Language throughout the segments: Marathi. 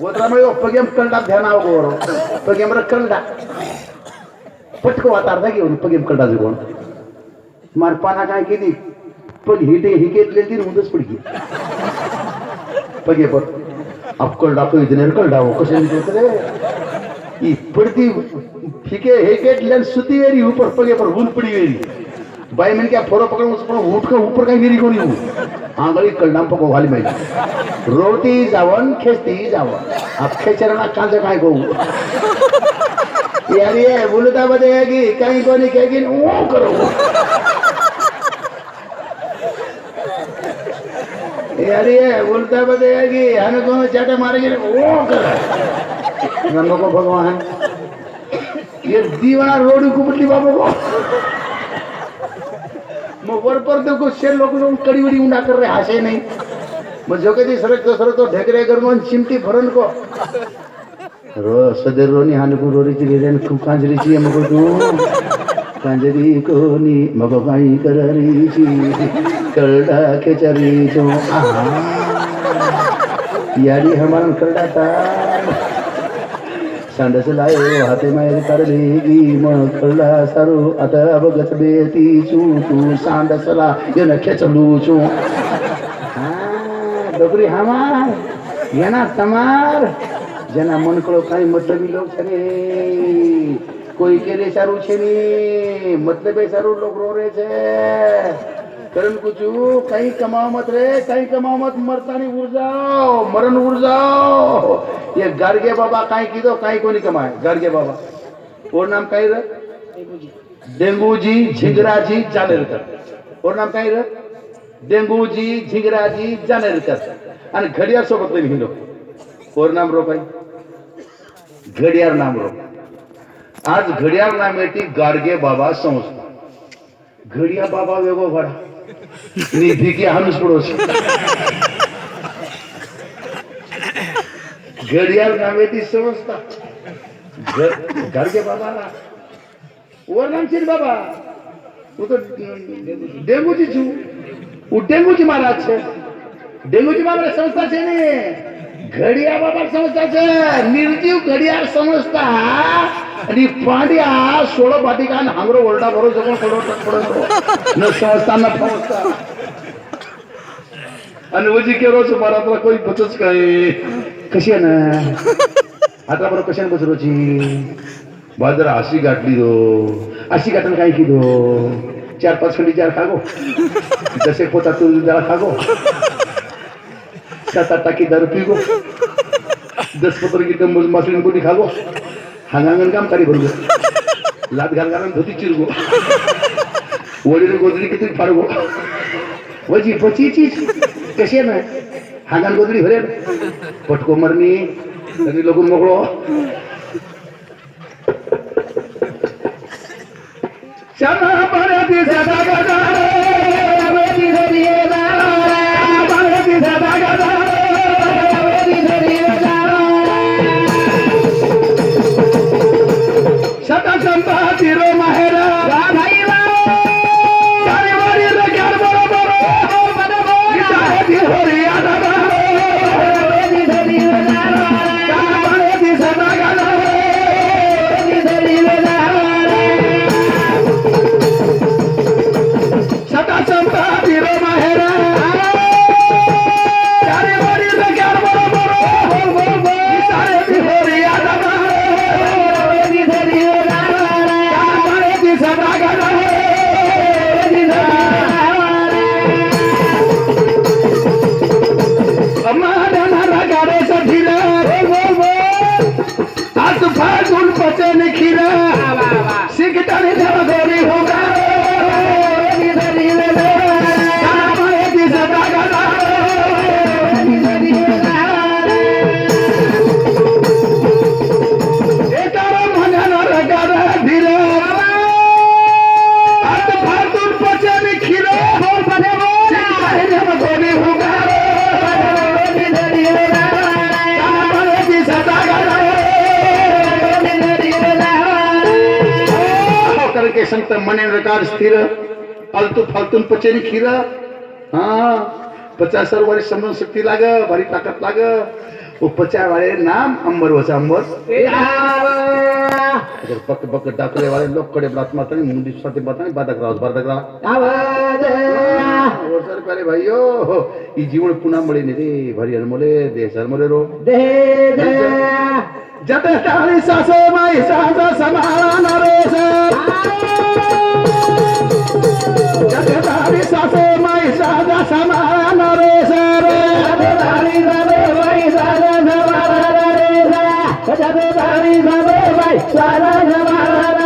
ಹೋದ್ರಮಳಿ ಒಪ್ಪಗೆ ಕಂಡ ಧ್ಯಾನ ಹೋಗೋರು ಒಪ್ಪಗೆ ಕಂಡ ಪಟ್ಕೋ ಆತಾರ್ದಾಗ ಇವನು ಒಪ್ಪಗೆ ಕಂಡ ಸಿಗೋಣ ಮರ್ಪಾನಾಗ ಹಾಕಿದಿ ಪಗ್ ಹೀಟೆ ಹೀಗೆ ಇದ್ಲಿಲ್ದಿರಿ ಮುಂದಿಸ್ಬಿಡ್ಕಿ ಪಗೆ ಬರ್ ಅಪ್ಕೊಂಡ ಅಪ್ಪ ಇದನ್ನ ಹಿಡ್ಕೊಂಡ ಅವಕಾಶ ಈ ಪಡ್ತಿ ಹೀಗೆ ಹೇಗೆ ಸುತ್ತಿವೇರಿ ಇವು ಪರ್ಪಗೆ ಬರ್ ಹುಲ್ ಪಡಿವೇರಿ पड़ी वेरी बाई मैंने क्या फोरो पकड़? उसको उठ कर ऊपर काही वेरी कोणी हूँ? आंगली कळडाम पको वाली माहिती रोटी जावन खेचती जावन। अब खेचरना कांजा काय गो यार ये बोलता बदेगी कहीं कोणी कहेगी ओ करो। यार ये बोलता बदेगी हमें को चाटे मारेगी ओ करो। नमको भगवान। ये दीवाना रोड को बदली बाबू को। मग वर पर देखो शेर लोक कड़ी उडी उंडा कर रे हाशे नाही. मग जो कधी सरक तो सरक तो ढेकरे कर चिमटी भरण को. रो सदर रोनी हानकू रोरीची गेले खूप कांजरीची मग तू. कांजरी कोणी मग काही कररीची करडा खेचरीचो. आहा. याडी हमारा करडाता. था ඡಂಡಸ ಲಾಯೋ ಹತೆ ಮೈರ ಕರದೇಗಿ ಮಕ್ಕಳ ಸರು ಅತ ಅವಗತ ಬೇತಿ ಚೂಟು ಛಾಂಡಸ ಲಾಯನ ખેંચલું છું ડોકરી હામા એના તમાર જેના મનકળો કઈ મતલબી લોક છે ને કોઈ કે સારું છે ને મતલબે સારું લોક રો રે છે. करण कुचू काही कमावत रे काही कमावत मत मरतानी उर्जाव मरण उर्जाव. ये गार्गे बाबा काय किदो काही कोणी कमाय? गार्गे बाबा. ओर नाम काय र? डेंगूजी झिंगराजी जानेरकर. ओर नाम काय र? डेंगूजी झिंगराजी जानेरकर. आणि घडियार सोबत तुम्ही हिरो ओर नाम रो काही घडियार नाम रो. आज घडियार येते गार्गे बाबा संस्था घडिया बाबा वेगो भडा नहीं देखिए हम इस पड़ोसी घड़ियाल नावे ती समजता घर के बाबा ना। वर नामशील बाबा। वो तो डेंगू जी छू। वो डेंगू जी महाराज छे। डेंगू जी महाराज संस्था छे ने। घड़ियाल बाबा संस्था छे। निर्जीव घड़ियाल संस्था। आणि पाड्या सोळा पाटी का हांगरो ओरडा भरो जवळ पडो पडो न संस्था न आणि उजी केरोच मराठला कोई बचच काय. कशी आहे ना? आता बरोबर कशाने बसरोची बाजार अशी गाठली दो. अशी गाठण काय की दो? चार पाच खंडी चार खागो. जसे पोता तू जरा खागो. सात आठ टाकी दारू पिगो. दस पत्र की तंबूज मासळी कोणी खागो. हांगांगण काम करी बरोबर लात घाल घालून धोती चिरगो. वडील गोदरी किती फाडगो. वजी पची चीज कशी ना? हांगान गोदरी भरेल. पटको मरणी. तरी लोक मोकळो. चला बऱ्या सदा होरी सदा संता तिरो माहेरा फागुन पचन खीरा सिकटाने धर गोरी होगा संत मने रकार स्थिर फालतू फालतून पचेनी खीर. हा पचास वर्ष समजून शक्ती लाग भारी ताकद लाग. उपचार वाले नाम अंबर वसा अंबर. पक पक डाकरे वाले लोग कड़े बात माता नहीं मुंडी साथे बात नहीं बात कराओ बात कराओ और सर पहले भाइयो ई जीवन पुन्हा मळे ने रे भारी अनमोले दे सर मोले रो जते तारी सासे माई सासा समारा नरेश जते तारी सासे माई सासा समारा नरेश रे जते तारी सासे माई सासा समारा नरेश जते तारी सासे माई सासा समारा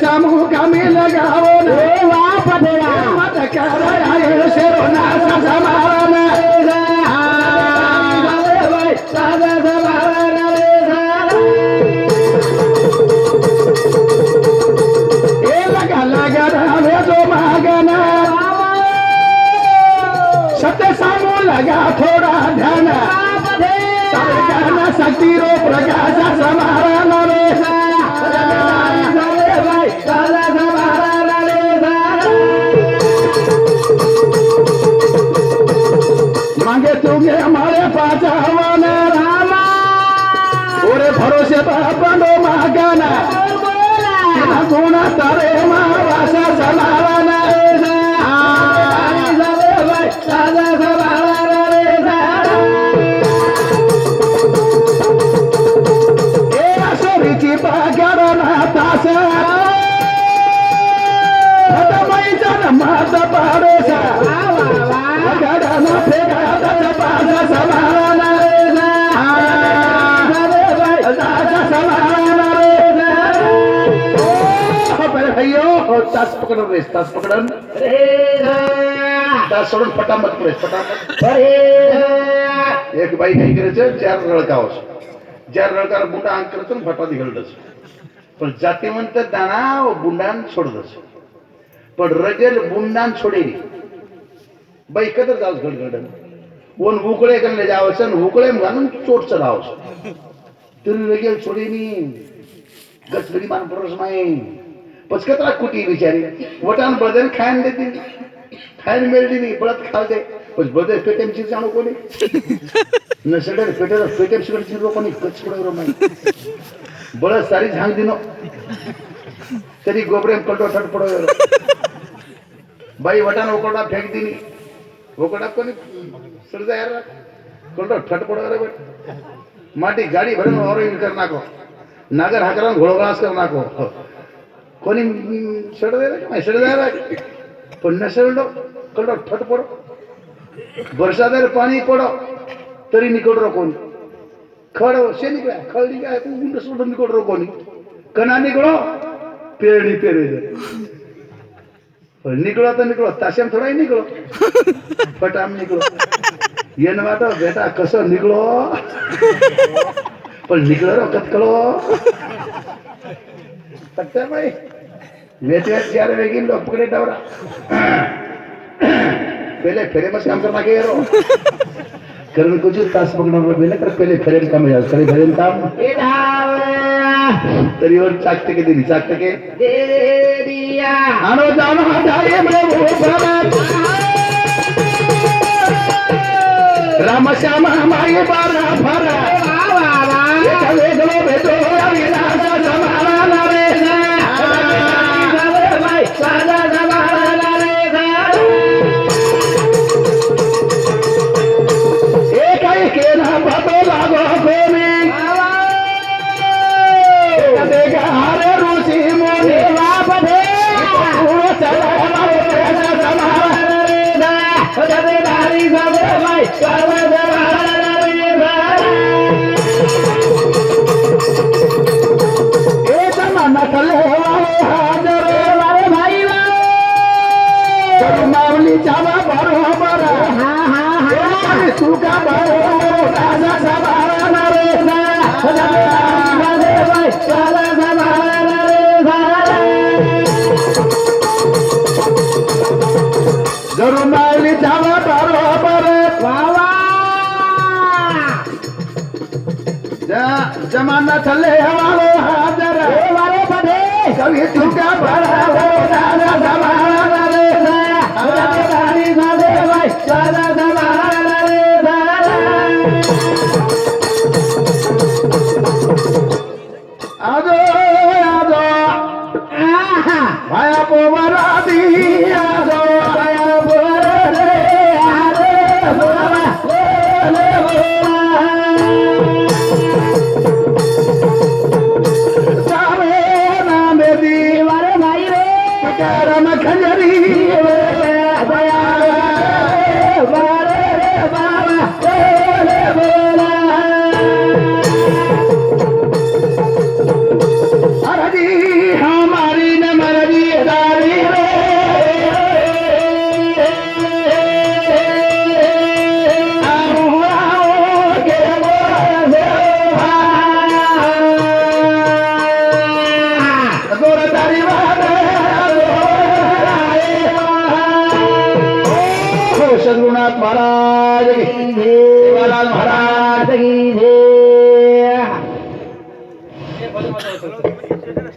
सामू कामी लगावो रे वापदेरा मत करा आयो शेरो ना समारा ना తరే మా భాష సమావా भैयो तास पकडून रेस तास पकडून. तास सोडून फटामत पुढे फटामत एक बाई काही करायचं चार रळकावस चार रळकार बुंडा अंग करतो फटा घालतस पण जाते म्हणतात दाना बुंडान सोडतस पण रगेल बुंडान सोडेली बाई कदर जावस घडघडन कोण उकळे करले जावस उकळे घालून चोट चढावस तरी रगेल सोडेनी. गचगडी मान नाही पचकतरा कुटी बिचारी? वटान बदल खायन देते. खायन मिळली नाही बळत खाल दे पण बदल पेटेमची जाणू कोणी? नसडर पेटर पेटेम शिकडची कोणी कच पडवर माय बळत सारी झांग दिनो. तरी गोबरेम कल्टो ठट पडवर बाई वटान उकडा फेक दिनी. उकडा कोणी सडजा यार? कल्टो ठट पडवर माटी गाडी भरून ऑरेंज कर नाको. नागर हाकरा घोळोगास कर नाको. कोणी सड दे सड दे पण न सडलो कल्टो ठट पडो बरसादार पाणी पडो तरी निकडरो कोणी खड शे निकळ्या खळ निघाय उंड सोडून निकडरो कोणी कणा निकळो पेरणी पेरे निकळो तर निकळो ताश्याम थोडाही निकळो फटाम निकळो येन वाटो बेटा कसं निकळो पण निकळो मस काम करना के रो। करण कुछ तास पकड़ना पहले कर पहले फेरे में काम है फेरे काम। तरी और चाकते के दिनी चाकते के आनो जानो हटाए मैं वो राम श्याम माई बारा भेटो जरू माऊली झाला बरोबर वावा जमाना चले हमारो हाजर. वाले बने सभी झुका बड़ा जमाना रे हमारे கரம கல்லறி